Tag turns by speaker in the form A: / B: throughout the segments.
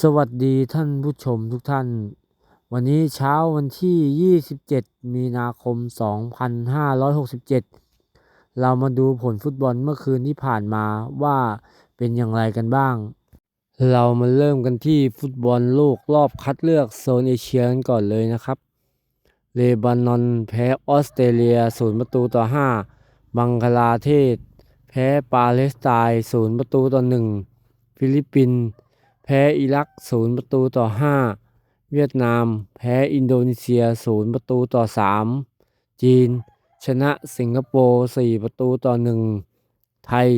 A: สวัสดีท่านผู้ชมทุกท่าน วันนี้เช้าวันที่ 27 มีนาคม 2567 เรามาดูผลฟุตบอลเมื่อคืนที่ผ่านมาว่าเป็นอย่างไรกันบ้าง เรามาเริ่มกันที่ฟุตบอลโลกรอบคัดเลือกโซนเอเชียกันก่อนเลยนะครับ เลบานอนแพ้ออสเตรเลีย 0 ประตูต่อ 5 บังคลาเทศ แพ้ปาเลสไตน์ 0 ประตูต่อ 1 ฟิลิปปินส์ แพ้อิรัก0ประตูต่อ5เวียดนาม แพ้อินโดนีเซีย0ประตูต่อ3จีน ชนะสิงคโปร์4ประตูต่อ1ไทย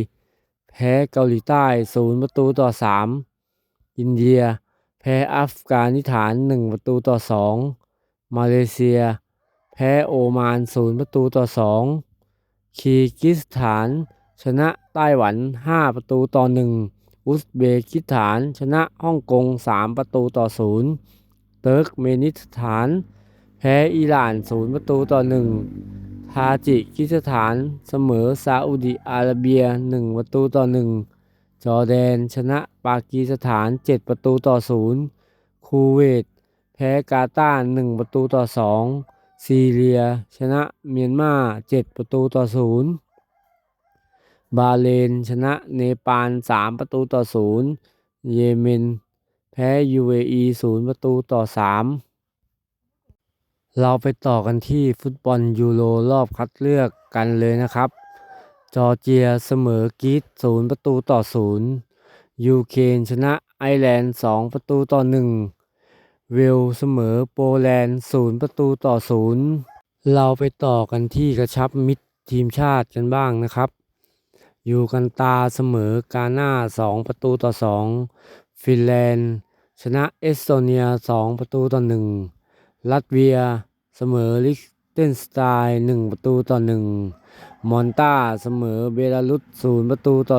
A: แพ้เกาหลีใต้0ประตูต่อ3อินเดีย แพ้อัฟกานิสถาน1ประตูต่อ2มาเลเซีย แพ้โอมาน0ประตูต่อ2คีร์กิสถาน ชนะไต้หวัน5ประตูต่อ1 อุซเบกิสถาน ชนะฮ่องกง 3 ประตูต่อ 0 เติร์กเมนิสถาน แพ้อิหร่าน 0 ประตูต่อ 1 ทาจิกิสถาน เสมอซาอุดิอาระเบีย 1 ประตูต่อ 1 จอร์แดน ชนะปากีสถาน 7 ประตูต่อ 0 คูเวต แพ้กาตาร์1ประตูต่อ 2 ซีเรีย ชนะเมียนมา 7 ประตูต่อ 0 บาเลน ชนะเนปาล3ประตูต่อ0เยเมน แพ้ UAE 0ประตูต่อ3เราไปต่อกันที่ฟุตบอลยูโรรอบคัดเลือกกันเลยนะครับ จอร์เจียเสมอกรีซ0ประตูต่อ0ยูเครนชนะไอร์แลนด์2ประตูต่อ1เวลเสมอโปแลนด์0ประตูต่อ0เราไปต่อกันที่กระชับมิตรทีมชาติกันบ้างนะครับ อยู่กันตาเสมอกาหน้า 2 ประตูต่อ 2 ฟินแลนด์ ชนะเอสโตเนีย 2 ประตูต่อ 1 ลัตเวีย เสมอลิกเทนสไตน์1ประตูต่อ 1 มอนตาเสมอเบลารุส0ประตูต่อ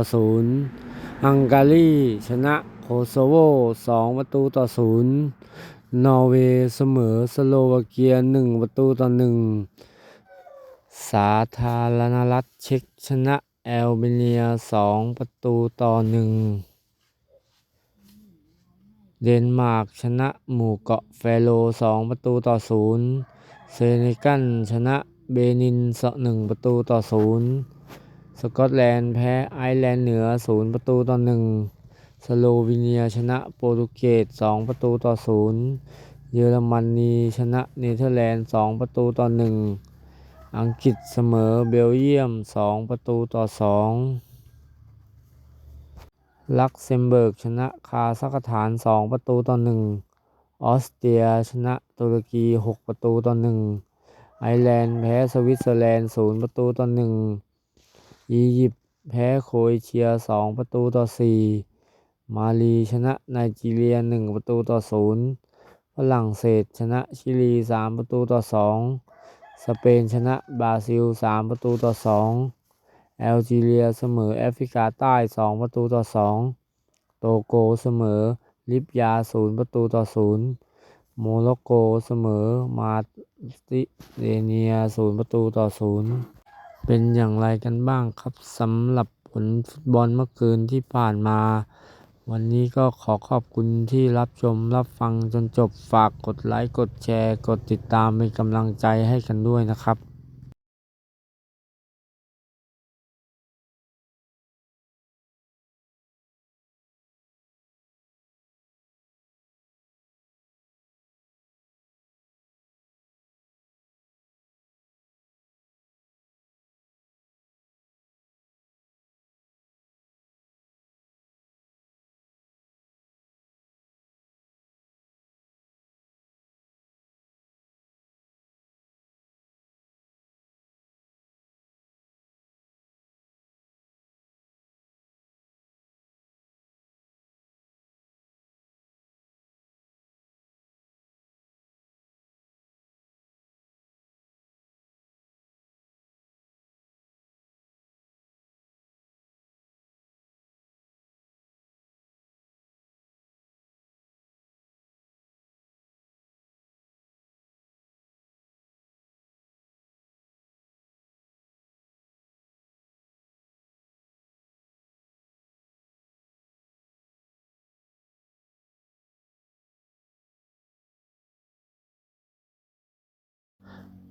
A: 0 ฮังการีชนะโคโซโว 2 ประตูต่อ 0 นอร์เวย์เสมอสโลวาเกีย 1 ประตูต่อ 1 สาธารณรัฐเช็กชนะ แอลเบเนียสองประตูต่อหนึ่งเดนมาร์กชนะหมู่เกาะแฟโรสองประตูต่อศูนย์เซเนกัลชนะเบนินสหนึ่งประตูต่อศูนย์สกอตแลนด์แพ้ไอร์แลนด์เหนือศูนย์ประตูต่อหนึ่งสโลวีเนียชนะโปรตุเกสสองประตูต่อศูนย์เยอรมนีชนะเนเธอร์แลนด์สองประตูต่อหนึ่ง อังกฤษเสมอเบลเยียม 2 ประตูต่อ 2 ลักเซมเบิร์กชนะคาซัคสถาน 2 ประตูต่อ 1 ออสเตรียชนะตุรกี 6 ประตูต่อ 1 ไอร์แลนด์แพ้สวิตเซอร์แลนด์ 0 ประตูต่อ 1 อียิปต์แพ้โครเอเชีย 2 ประตูต่อ 4 มาลีชนะไนจีเรีย 1 ประตูต่อ 0 ฝรั่งเศสชนะชิลี 3 ประตูต่อ 2 สเปนชนะบราซิล 3 ประตูต่อ 2 แอลจีเรียเสมอแอฟริกาใต้ 2 ประตูต่อ 2 โตโกเสมอ ลิบยา 0 ประตูต่อ 0 โมร็อกโกเสมอมาติเดเนีย 0 ประตูต่อ 0 เป็นอย่างไรกันบ้างครับสำหรับผลฟุตบอลเมื่อคืนที่ผ่านมา วันนี้ก็ขอขอบคุณที่รับชมรับฟังจนจบฝากกดไลค์ กดแชร์ กดติดตามเป็นกำลังใจให้กันด้วยนะครับ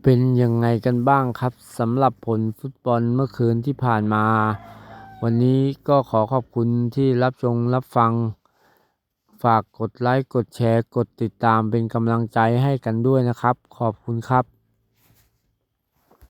A: เป็นยังไงกันบ้างครับสำหรับผลฟุตบอลเมื่อคืนที่ผ่านมา วันนี้ก็ขอขอบคุณที่รับชมรับฟัง ฝากกดไลค์ กดแชร์ กดติดตามเป็นกำลังใจให้กันด้วยนะครับ ขอบคุณครับ